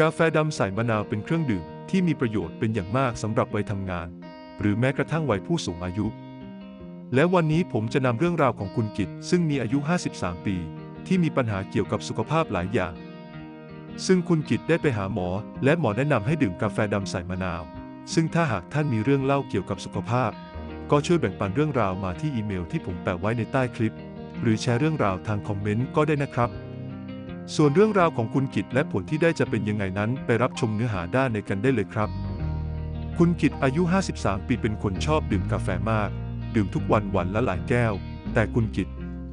กาแฟดำใส่มะนาวเป็นเครื่องดื่มที่มีประโยชน์เป็นอย่างมากสำหรับวัยทำงาน หรือแม้กระทั่งวัยผู้สูงอายุ และวันนี้ผมจะนำเรื่องราวของคุณกิตซึ่งมีอายุ 53 ปี ที่มีปัญหาเกี่ยวกับสุขภาพหลายอย่าง ซึ่งคุณกิตได้ไปหาหมอ และหมอแนะนำให้ดื่มกาแฟดำใส่มะนาว ซึ่งถ้าหากท่านมีเรื่องเล่าเกี่ยวกับสุขภาพ ก็ช่วยแบ่งปันเรื่องราวมาที่อีเมลที่ผมแปะไว้ในใต้คลิป หรือแชร์เรื่องราวทางคอมเมนต์ก็ได้นะครับ ส่วนเรื่องราวของคุณกิตและผลที่ได้จะเป็นยังไงนั้น ไปรับชมเนื้อหาด้านในกันได้เลยครับ คุณกิตอายุ 53 ปีเป็นคนชอบดื่มกาแฟมาก ดื่มทุกวันวันละหลายแก้ว แต่คุณกิต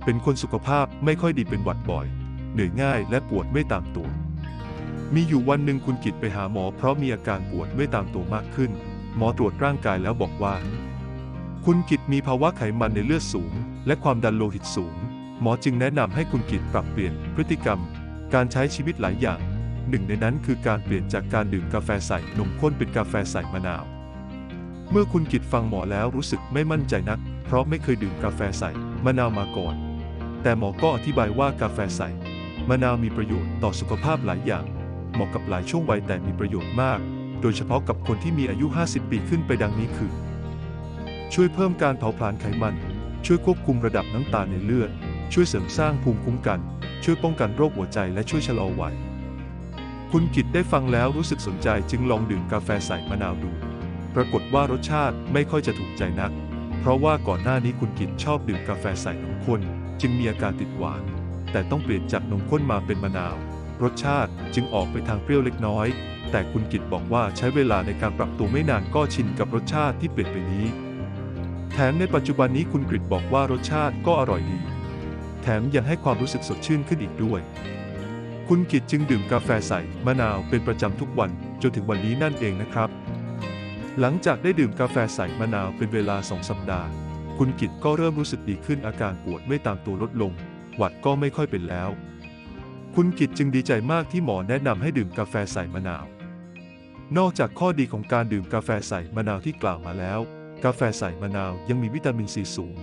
เป็นคนสุขภาพไม่ค่อยดีเป็นหวัดบ่อย เหนื่อยง่ายและปวดไม่ตามตัว มีอยู่วันหนึ่งคุณกิตไปหาหมอเพราะมีอาการปวดไม่ตามตัวมากขึ้น หมอตรวจร่างกายแล้วบอกว่า คุณกิตมีภาวะไขมันในเลือดสูง และความดันโลหิตสูง หมอจึงแนะนำให้คุณกิตปรับเปลี่ยนพฤติกรรม การใช้ชีวิตหลายอย่าง หนึ่งในนั้นคือการเปลี่ยนจากการดื่มกาแฟใส่นมข้นเป็นกาแฟใส่มะนาว เมื่อคุณกิตฟังหมอแล้วรู้สึกไม่มั่นใจนัก เพราะไม่เคยดื่มกาแฟใส่มะนาวมาก่อน แต่หมอก็อธิบายว่ากาแฟใส่มะนาวมีประโยชน์ต่อสุขภาพหลายอย่าง เหมาะกับหลายช่วงวัยแต่มีประโยชน์มาก โดยเฉพาะกับคนที่มีอายุ 50 ปีขึ้นไปดังนี้คือ ช่วยเพิ่มการเผาผลาญไขมัน ช่วยควบคุมระดับน้ำตาลในเลือด ช่วยเสริมสร้างภูมิคุ้มกัน ช่วยป้องกันโรคหัวใจและช่วยชะลอวัย คุณกิตได้ฟังแล้วรู้สึกสนใจจึงลองดื่มกาแฟใส่มะนาวดู ปรากฏว่ารสชาติไม่ค่อยจะถูกใจนัก เพราะว่าก่อนหน้านี้คุณกิตชอบดื่มกาแฟใส่นมข้นจึงมีอาการติดหวาน แต่ต้องเปลี่ยนจากนมข้นมาเป็นมะนาว รสชาติจึงออกไปทางเปรี้ยวเล็กน้อย แต่คุณกิตบอกว่าใช้เวลาในการปรับตัวไม่นานก็ชินกับรสชาติที่เปลี่ยนไปนี้ แถมในปัจจุบันนี้คุณกริตบอกว่ารสชาติก็อร่อยดี แถมยังให้ความรู้สึกสดชื่นขึ้นอีกด้วย คุณกิตจึงดื่มกาแฟใส่มะนาวเป็นประจำทุกวันจนถึงวันนี้นั่นเองนะครับ หลังจากได้ดื่มกาแฟใส่มะนาวเป็นเวลาสองสัปดาห์ คุณกิตก็เริ่มรู้สึกดีขึ้นอาการปวดไม่ตามตัวลดลง หวัดก็ไม่ค่อยเป็นแล้ว คุณกิตจึงดีใจมากที่หมอแนะนำให้ดื่มกาแฟใส่มะนาว นอกจากข้อดีของการดื่มกาแฟใส่มะนาวที่กล่าวมาแล้ว กาแฟใส่มะนาวยังมีวิตามินซีสูง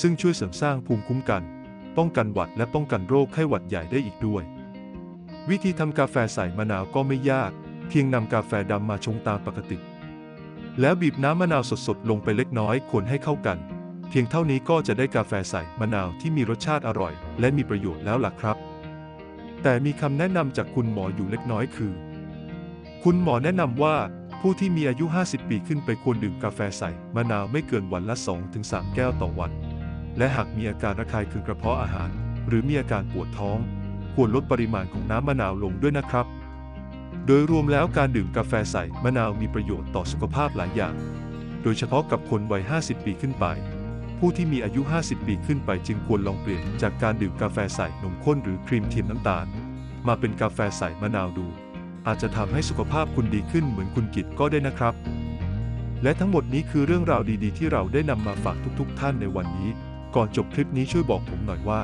ซึ่งช่วยเสริมสร้างภูมิคุ้มกัน ป้องกันหวัดและป้องกันโรคไข้หวัดใหญ่ได้อีกด้วย วิธีทำกาแฟใส่มะนาวก็ไม่ยาก เพียงนำกาแฟดำมาชงตามปกติ แล้วบีบน้ำมะนาวสดๆ ลงไปเล็กน้อยคนให้เข้ากัน เพียงเท่านี้ก็จะได้กาแฟใส่มะนาวที่มีรสชาติอร่อย และมีประโยชน์แล้วล่ะครับ แต่มีคำแนะนำจากคุณหมออยู่เล็กน้อยคือ คุณหมอแนะนำว่าผู้ที่มีอายุ 50 ปีขึ้นไปควรดื่มกาแฟใส่มะนาวไม่เกินวันละ 2-3 แก้วต่อวัน และหากมีอาการระคายเคืองกระเพาะอาหาร หรือมีอาการปวดท้อง ควรลดปริมาณของน้ำมะนาวลงด้วยนะครับ โดยรวมแล้วการดื่มกาแฟใส่มะนาวมีประโยชน์ต่อสุขภาพหลายอย่าง โดยเฉพาะกับคนวัย 50 ปีขึ้นไป ผู้ที่มีอายุ 50 ปีขึ้นไปจึงควรลองเปลี่ยนจากการดื่มกาแฟใส่นมข้นหรือครีมเทียมน้ำตาล มาเป็นกาแฟใส่มะนาวดู อาจจะทำให้สุขภาพคุณดีขึ้นเหมือนคุณกิตก็ได้นะครับและทั้งหมดนี้คือเรื่องราวดีๆ ที่เราได้นำมาฝากทุกๆ ท่านในวันนี้ ก่อนจบคลิปนี้ช่วยบอกผมหน่อยว่า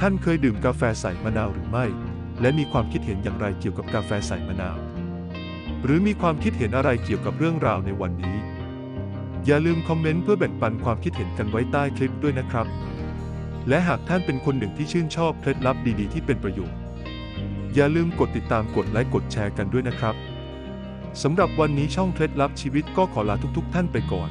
ท่านเคยดื่มกาแฟใส่มะนาวหรือไม่ และมีความคิดเห็นอย่างไรเกี่ยวกับกาแฟใส่มะนาว หรือมีความคิดเห็นอะไรเกี่ยวกับเรื่องราวในวันนี้ อย่าลืมคอมเมนต์เพื่อแบ่งปันความคิดเห็นกันไว้ใต้คลิปด้วยนะครับ และหากท่านเป็นคนหนึ่งที่ชื่นชอบเคล็ดลับดีๆ ที่เป็นประโยชน์ อย่าลืมกดติดตามกดไลค์กดแชร์กันด้วยนะครับสำหรับวันนี้ช่องเคล็ดลับชีวิตก็ขอลาทุก ๆ ท่านไปก่อน